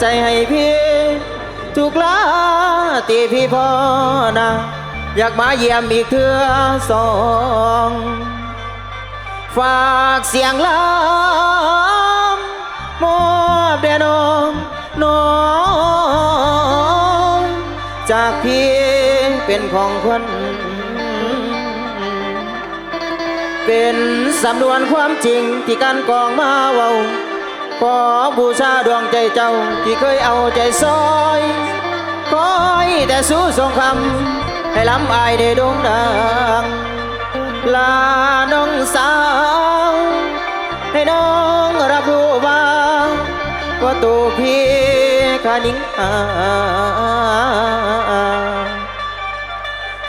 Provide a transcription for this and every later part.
ใจให้พี่ ทุกลาตีพี่พ่อนะ อยากมาเยี่ยมอีกเทือสอง ฝากเสียงลำมอบแด่น้องน้อง จากพี่เป็นของคน เป็นสำนวนความจริงที่การกองมาเว้า ขอบูชาดวงใจเจ้าที่เคยเอาใจซอยคอยแต่สู้สงคำให้ล้ำอายได้ดงดังลาน้องสาว ให้น้องรับรู้ว่าว่าตัวพี่คานิ่งหา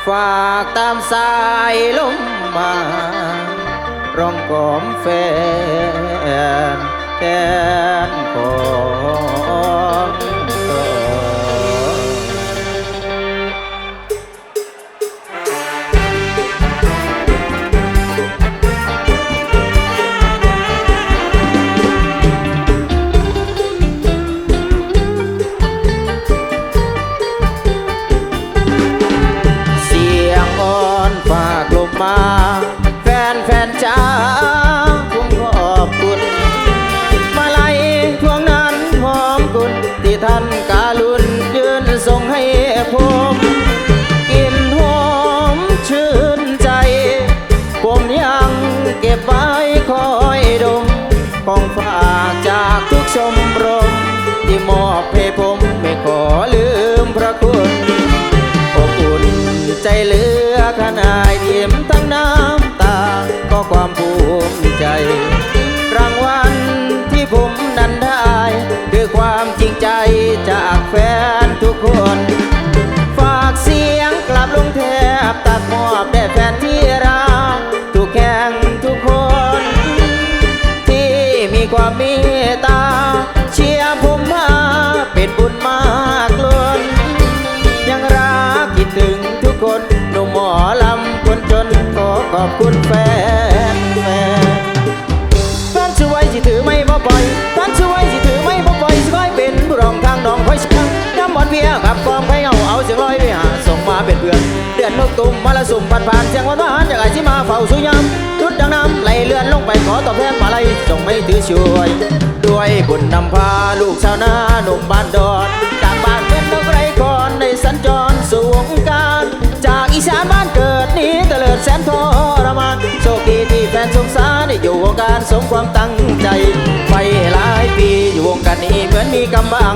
ฝากตามสายลมมาร้องกอมแฟน แทนของตน มอบให้ผมไม่ขอลืมพระคุณอบอุ่นใจเหลือขนาดเยี่ยมทั้งน้ำตา ก็ความภูมิใจ รางวัลที่ผมนั้นได้คือความจริงใจจากแฟนทุกคน ฝากเสียงกลับลง ย้ำหมอนเวียกับกองไข่เอาเอาเสียงลอยไปหาส่งมาเป็นเพื่อนเดือนนกตุ่มมาละสุ่มผ่านผ่านเสียงหวานหวานจากไอ้ที่มาเฝ้าสุยามจุดดังน้ำไหลเลื่อนลงไปขอตอบแทนมาลัยส่งไม่ถือช่วย ด้วยบุญนำพาลูกชาวนาหนุ่มบ้านดอนจากบ้านเป็นนกไรก่อนในสัญจรสู่วงการ จากอีสานบ้านเกิดนี้เตลิดแสนทรมานโชคดีที่แฟนสงสารได้อยู่วงการสมความตั้งใจไปหลายปีอยู่วงการนี้เหมือนมีกำบัง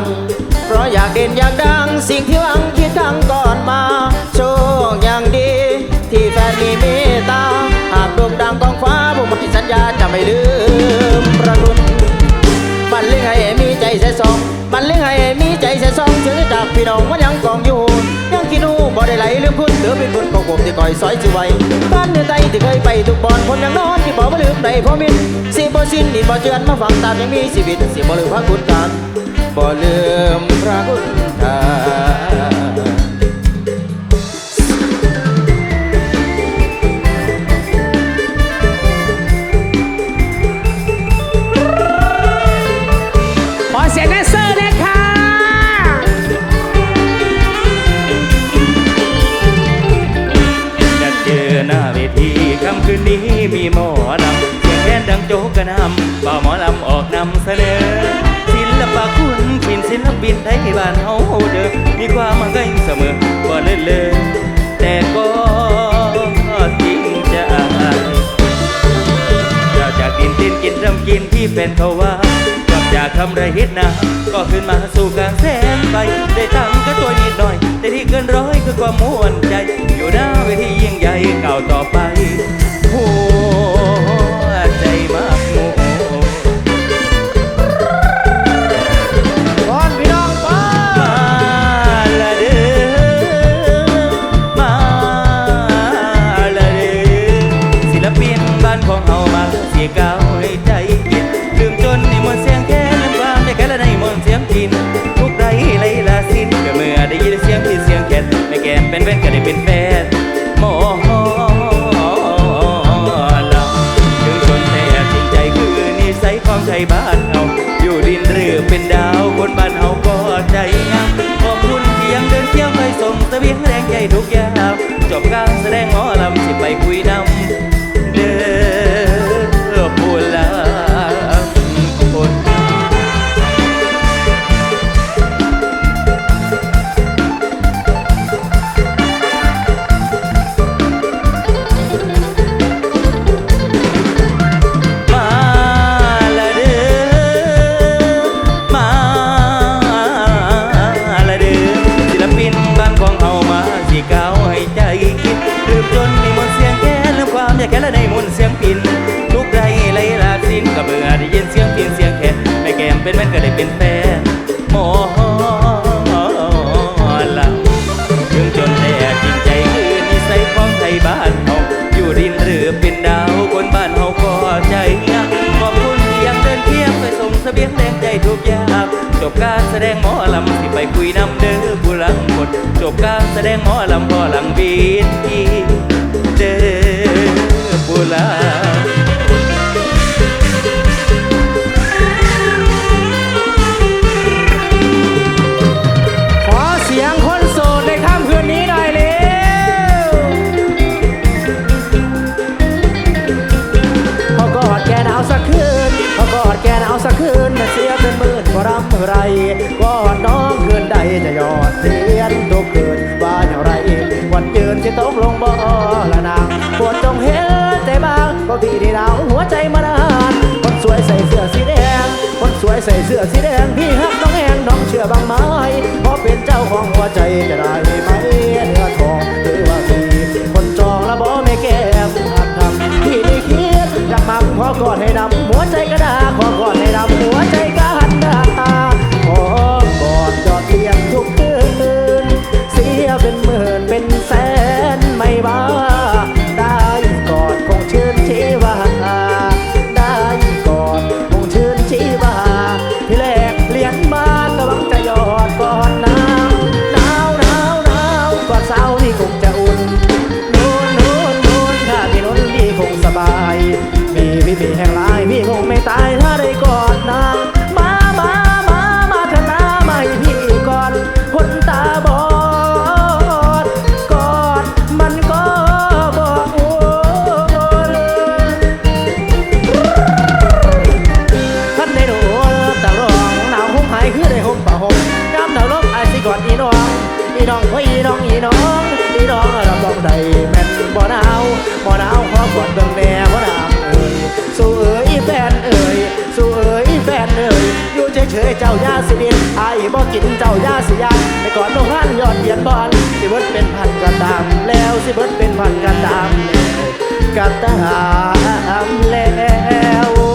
เพราะอยากเด่นอยากดัง สิ่งที่หวังคิดครั้งก่อนมา โชคอย่างดี ที่แฟนมีเมตตา หากโด่งดังกองฟ้าผมมีสัญญาจะไม่ลืมประคุณบันเลี้ยงให้มีใจใส่ซองบันเลี้ยงให้มีใจใส่ซองถึงจากพี่น้องมันยังกองอยู่ยังกินหูบ่ได้ไหลลืมคุณเหลือเป็นบุญของผมที่คอยซอยสิไว้บ้านเนื้อไตที่เคยไปทุกบอนคนยังนอนที่บ่บ่ลืมในพ่อมินสิบ่สิ้นดินบ่เจือนมาฟังตามยังมีชีวิตสิบ่ลืมพระคุณทาน บ่ลืมพระคุณทาขอเสียงแดนเซอร์ด้วยค่ะอยากเจอหน้าเวทีค่ำคืนนี้มีหมอลำเสียงแคนดังโจกกระนำป่าหมอลำออกนำเสนอ ศิลปินไทยบ้านเฮาเด้อมีความมั่นใจเสมอบ่เลิศเลยแต่ก็จริงใจเราจากดินดินกินริ่มกินที่เป็นเขาว่ากลับจากทำไรฮิตนะ ก็ขึ้นมาสู่กลางแสงไฟได้ตังก็ตัวนิดหน่อย แต่ที่เกินร้อยคือความม่วนใจ อยู่หน้าเวทียิ่งใหญ่เก่าต่อไป เป็นเวทก็ได้เป็นเวทโมโหถึงชนแต่จริงใจคือนิสัยของไทยบ้านเฮาอยู่ดินเรือเป็นดาวคนบ้านเฮาก็ใจงามขอบคุณที่ยังเดินเที่ยวไปส่งตะเวียงแรงใจทุกยามจบการแสดงหมอลำสิไปคุ ดงหมอลำสิไปคุยนำเด้อผู้หลังหมดจบการแสดงหมอลำพอหลังบีนีเด้อผู้หลัง จะยอดเสียนทุกคืนว่าอย่างไรวันยืนที่ตกลงบ่ละนางปวดจงเห็นใจบ้างก็พี่ที่หนาวหัวใจมานานคนสวยใส่เสื้อสีแดง คนสวยใส่เสื้อสีแดงพี่ฮักน้องแหงน้องเชื่อบางไม้เพราะเป็นเจ้าของหัวใจจะได้ เฉยเจ้ายาสิบินไอ้บ่กินเจ้ายาสิยานไปก่อนน้องหันยอดเยียนบอลสิเบิดเป็นพันกระตาม แล้วสิเบิดเป็นพันกระตามกระตามแล้ว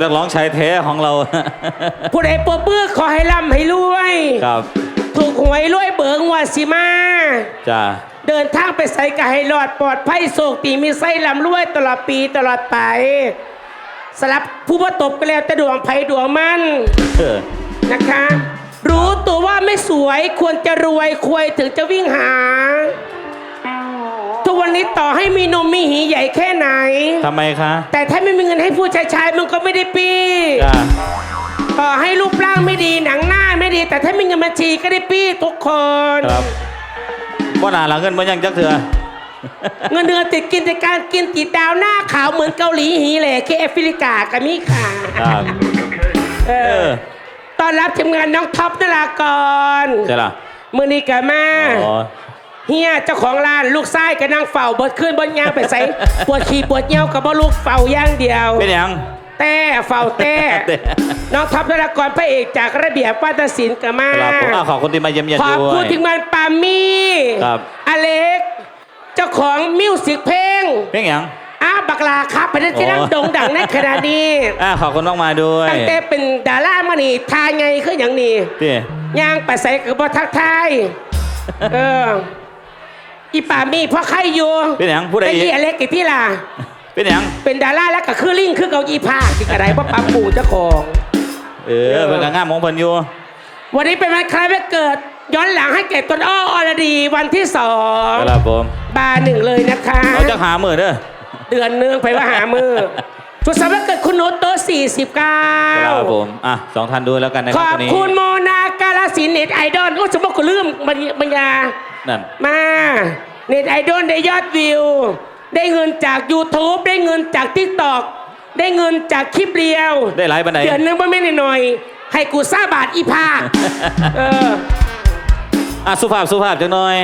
นักร้องชายแท้ของเรา ผู้ใดปรบมือขอให้ร่ำให้รวย ครับถูกหวยรวยเบิงวาสิมา จ้าเดินทางไปใส่กให้รอดปลอดภัยโศกตีมีไส้ลำรวยตลอดปีตลอดไปสลับผู้ว่าตบกันแล้วแต่ดวงไผ่ดวงมันเออนะคะ รู้ตัวว่าไม่สวยควรจะรวยควยถึงจะวิ่งหาทุกวั นนี้ต่อให้มีนมมีหีใหญ่แค่ไหน ทำไมคะแต่ถ้าไม่มีเงินให้ผู้ชายชายมันก็ไม่ได้ปีจ้าต่อให้รูปร่างไม่ดีหนังหน้าไม่ดี แต่ถ้ามีเงินบัญชีก็ได้ปี้ทุกคน ครับว่าหนาหลังเงินมันยังจักเถื่อเงินเดือนติดกินแต่การกินติดดาวหน้าขาวเหมือนเกาหลีหีแหละแค่แอฟริกากับมีขาครับเอเอออตอนรับทีมงานน้องท็อปนลากรใช่ล่ะมือนี้กะมา อ๋อ เฮียเจ้าของร้านลูกไส้ก็นั่งเฝ้าบดขึ้นบนยางไปใส่ปวดขี้ปวดเยี่ยวกับบ่ลูกเฝ้าอย่างเดียว เป็นหยัง แต่เฝ้าแต่แต่ น้องท็อปนลากรพระเอกจากระเบียบวัฒนศิลป์กะมาครับผมอะขอบคุณที่มาเยี่ยมเยียนขอบด้วคุณย ทีมงานปามี่ครับ อเล็ก เจ้าของมิวสิกเพลงเพลงหยังอ้าวบักลาครับไปได้ที่นั่งโอ้ โด่งดังในขณะนี้อะขอบคุณมากมายด้วยตั้งแต่เป็นดารามานี่ทายไงคืออย่างนี้ พี่ย่างไปใส่กับบทักทาย เออ อีป่ามีพ่อใครอยู่เป็นหยังผู้ใดไอ้อีกเหี้ยเล็กกี่ที่ล่ะ เป็นหยังเป็นดาราแล้วก็คือลิงคือเกาอีภาคที่กระไรเพราะปั๊มปูเจ้าของเออเป็นกางงามของเพิ่นอยู่วันนี้เป็นวันคล้ายวันเกิด ย้อนหลังให้แก่ต้นอ้ออรดีวันที่สองครับผมบาร์หนึ่งเลยนะคะ เอาจะหามือเด้อ เดือนหนึงไปว่าหามือ สุดสัปดาห์เกิดคุณโนตโตสี่สิบเก้าครับผม อะสองท่านด้วยแล้วกันนะคขรับอบวันนี้คุณโมนากาลสินเน็ตไอดอลโอ้สมมติกูลืมบัญบัญญานั่น มา เน็ตไอดอลได้ยอดวิว ได้เงินจาก YouTube ได้เงินจาก TikTok ได้เงินจากคลิปเรียวได้หลายปันไหนเดือนหนึงบ่ไม่นหน่อยๆให้กูซ่าบาทอีภาคเออ อะสุภาพสุภาพจังหน่อย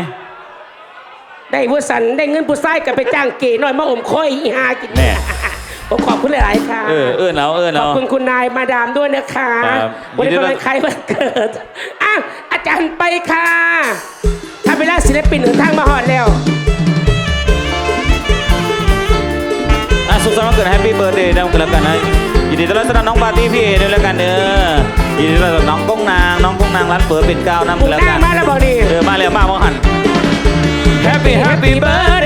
ได้ผู้สันได้เงินผู้ไส้กับไปจ้างเก๋หน่อยมาอมค่อยอีหากินแน่ ผมขอบคุณหลาย ๆ ค่ะ เออเอื้อนเอาเอื้อนขอเอาบคุณคุณนายมาดามด้วยนะคะ ครับวันนี้ยินดีเป็นต้อนวันใครวันเกิดอ้าวอาจารย์ไปค่ะถ้าไปล่าศิลปินหนึ่งทางมาหอดแล้ว อะสุขสันต์วันเกิดแฮปปี้เบิร์ดเดย์นะกันแล้วกันนะยินดีต้อนรับสำหรับน้องปาร์ตี้พี่เอด้วยแล้วกันเด้อยินดีต้อนรับน้องก้องนางน้องก้องนางร้านเปิดเป็นเก้าน้ำมุกันกแล้วหน้ากันมาแล้วบอกดีเออมาแล้วมามองหัน Happy Happy Birthday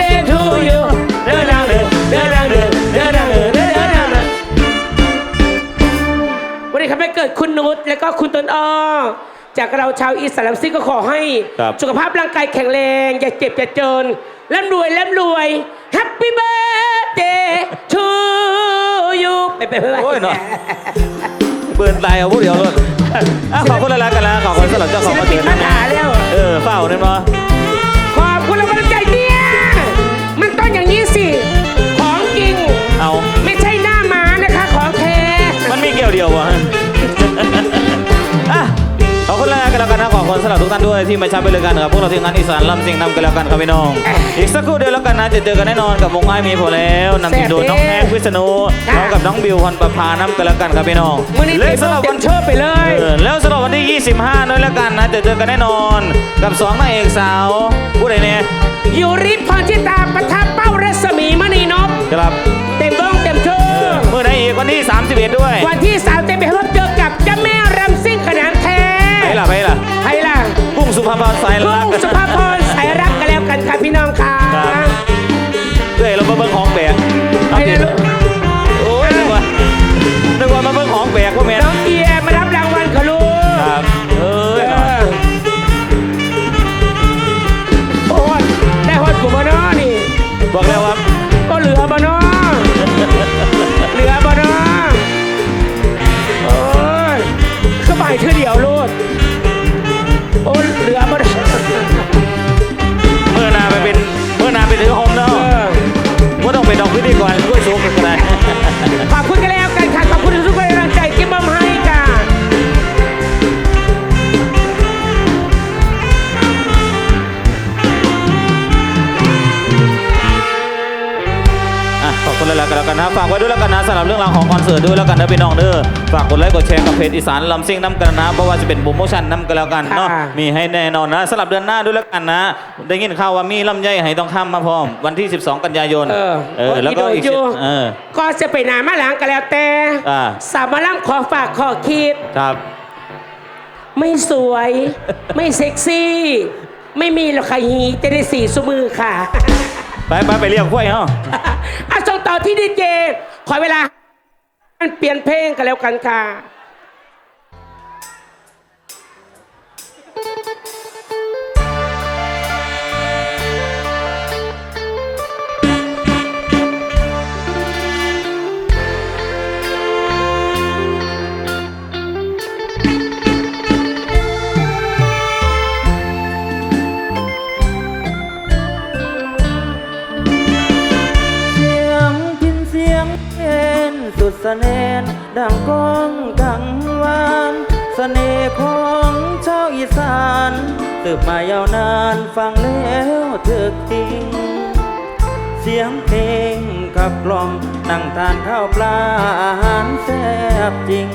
ครับไปเกิดคุณนุชแล้วก็คุณต้นอ้อจากเราชาวอีสานซิกก็ขอให้ ครับ สุขภาพร่างกายแข็งแรง อย่าเจ็บอย่าจนร่ำรวยร่ำรวย Happy birthday to you ไปไปไปไป โอ้ยเนาะเบิร์นตายเอาผู้เดียวเลยอะขอบคุณหลายๆกันนะขอบคุณสำหรับเจ้าของศิลมาปิเกินดมานะหาแล้ว เออเฝ้าเนี่ยมั้ขอบคุณแล้วมันใจเนี่ย มันต้องอย่างนี้สิ ของจริง เอา ไม่ใช่หน้าม้านะคะ ของแท้ มันมีเกี่ยวเดียววะ ทุกท่านด้วยที่มาใช้บริการกับพวกเราทีมงานอีสานลำสิงนำกันแล้วกันครับพี่น้อง อีกสักครู่เดียวแล้วกันนะจะเจอกันแน่นอนกับวงไม้มีพอแล้วนำทีมโดยน้องแฮกวิษณุพร้อมกับน้องบิวพรประพานำกันแล้วกันครับพี่น้องมื่อนี้และเต็มสำหรับเต็วัมนเชิดไปเลยเออแล้วสำหรับวันที่ 25ด้วยแล้วกันนะจะเจอกันแน่นอน กับสองนางเอกสาวผู้ใดเนี่ยยูริพรชิตาประทับเป้ารัศมีมณีนพครับเต็มวงเต็มเชิงเมื่อไหนอีกวันที่ 31 ด้วย วันที่สามเต็มไปพบเจอกับเจ้าแม่ สุภาพรสายกุ้รักงสุภาพรสายรักกันแล้วกันค่ะพี่น้องค่ะครับเอ้ยเรามาเบิ่งของแบกไปเลยลูก กันแล้วกันนะฝากไว้ด้วยแล้วกันนะสำหรับเรื่องราวของคอนเสิร์ตด้วยแล้วกันนะพี่น้องเด้อฝากกดไลค์กดแชร์กับเพจอีสานลำซิ่งน้ำกันนะเพราะว่าจะเป็นโปรโมชั่นน้ำกันแล้วกันเนาะมีให้แน่นอนนะสำหรับเดือนหน้าด้วยแล้วกันนะ ได้ยินข่าวว่ามีลำไยให้ต้องข้ามมาพร้อม วันที่ 12 กันยายนเออเออแล้วก็อีกโยู่เออ ก็จะไปหนามาหลังกันแล้วแต่อ่า สามมาล่ำขอฝากขอคิด ครับไม่สวย ไม่เซ็กซี่ ไม่มีหรอกค่ะฮีจะได้สีสมือค่ะไปไปไปเรียกกล้วยเนาะอะส่ง ต่อที่ดีเจ ขอเวลามันเปลี่ยนเพลงกันแล้วกันค่ะ เสน่ห์ดังก้องกังวานเสน่ห์ของชาวอีสานสืบมายาวนานฟังแล้วถึกจริง เสียงเพลงขับกล่อมนั่งทานข้าวปลาอาหารแซ่บจริง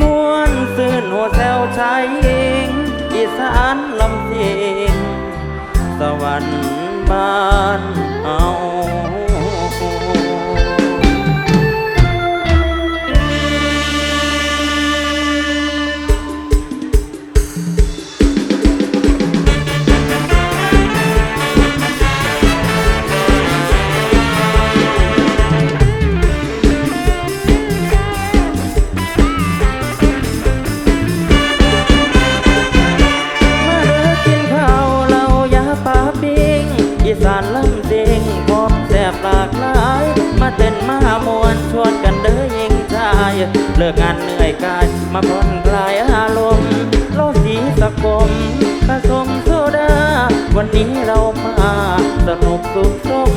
ม้วนซื่นหัวแซวชายหญิงอีสานลำเสียงสวรรค์บ้านเอา เสียงพร้อมแซ่บหลากหลาย มาเต้นมามวนชวนกันเด้อยิงชายเลิกงานเหนื่อยกาย มาผ่อนคลายอารมณ์โลสีสะกมผสมโซดา วันนี้เรามาสนุกสุขสม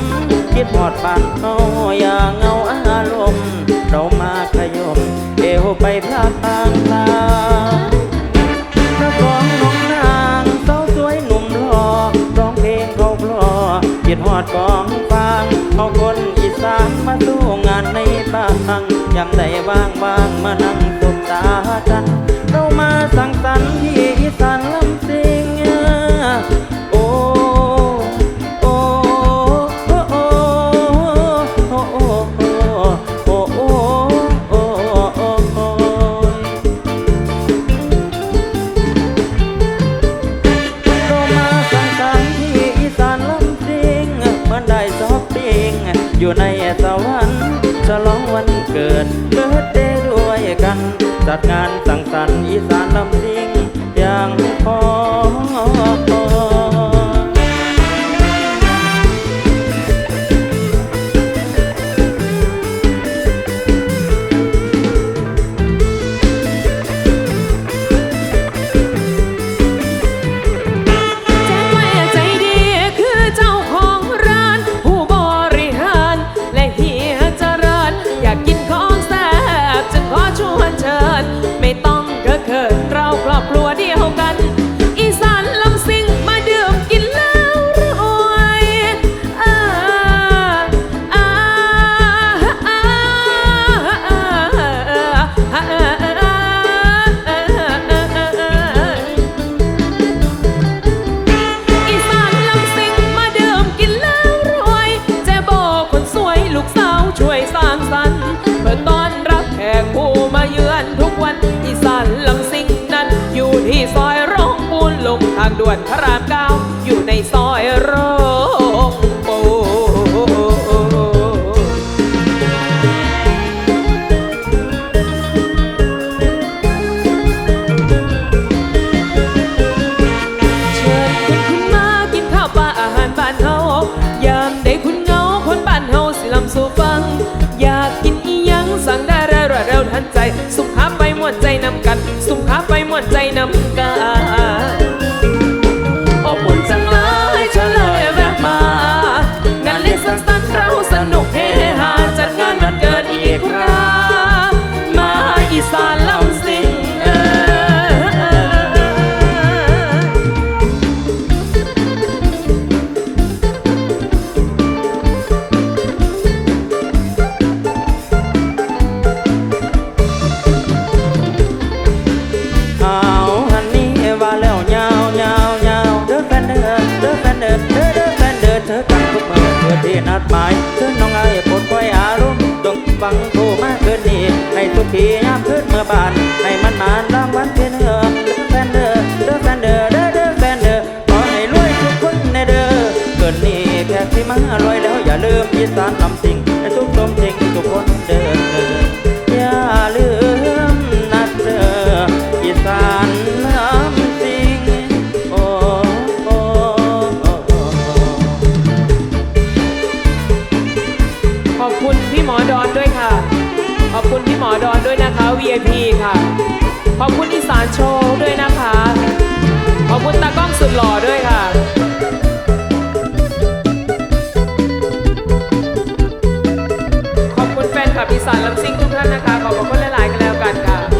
คิดหอดปานเฮาอย่าเงาอารมณ์ เรามาขยม เอวไปพลาดทางลา หอดกองฟางเอาคนอีสานมาสู้งานในบ้านยามใดว่างว่างมานั่งตบตากันเรามาสังสรรค์ที่อีสาน จัดงานสังสรรค์อีสานลำ I'm so far อีสานลำสิงให้ทุกสมเทงทุกคนเด้ออย่าลืมนัดเด้ออีสานลำสิงโอ้โอ้โอ้โอ้ขอบคุณพี่หมอดอนด้วยค่ะ ขอบคุณพี่หมอดอนด้วยนะคะ VIP ค่ะ ขอบคุณอีสานโชว์ด้วยนะคะ ขอบคุณตากล้องสุดหล่อด้วยค่ะ สารลำซิงทุกท่านนะคะ ขอบคุณหลายๆกันแล้วกันค่ะ